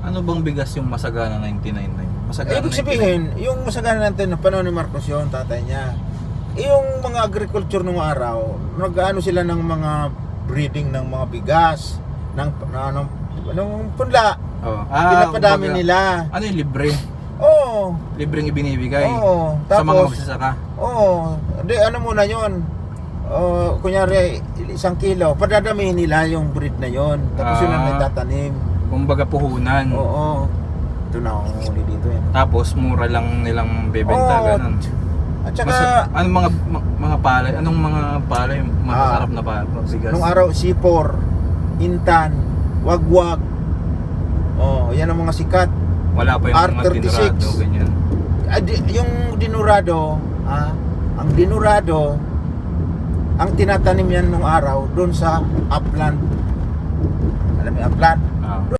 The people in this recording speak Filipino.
Ano bang bigas yung masagana 99? Masagana ibig sabihin, yung masagana natin na panahon ni Marcos yun, tatay niya. Eh, yung mga agriculture nung araw, nag-ano sila ng mga breeding ng mga bigas, ng, na, ng, ng punla. Oh. Pinapadami kumbaga, nila. Ano yung libre? Oo. Libreng ibinibigay Oo. sa mga Tapos, magsasaka. oo. Hindi, ano muna yun. Oh, kunyari, isang kilo, padadamihin nila yung breed na yon. Tapos yun ang Ah. may tatanim. Kumbaga puhunan. Oo. Ito na akong huli dito eh. Tapos mura lang nilang bebenta Oo. ganun. At saka, Masa- anong mga ma- mga palay? Anong mga palay masasarap Ah. na palay? Bigas. nung araw, sipor, intan, wagwag. Oh, yan ang mga sikat. Wala pa yung mga R36. dinurado, ganyan. Ah, di- yung dinurado, ah, ang dinurado, ang tinatanim yan nung araw doon sa upland. Alam mo yung upland? Ah.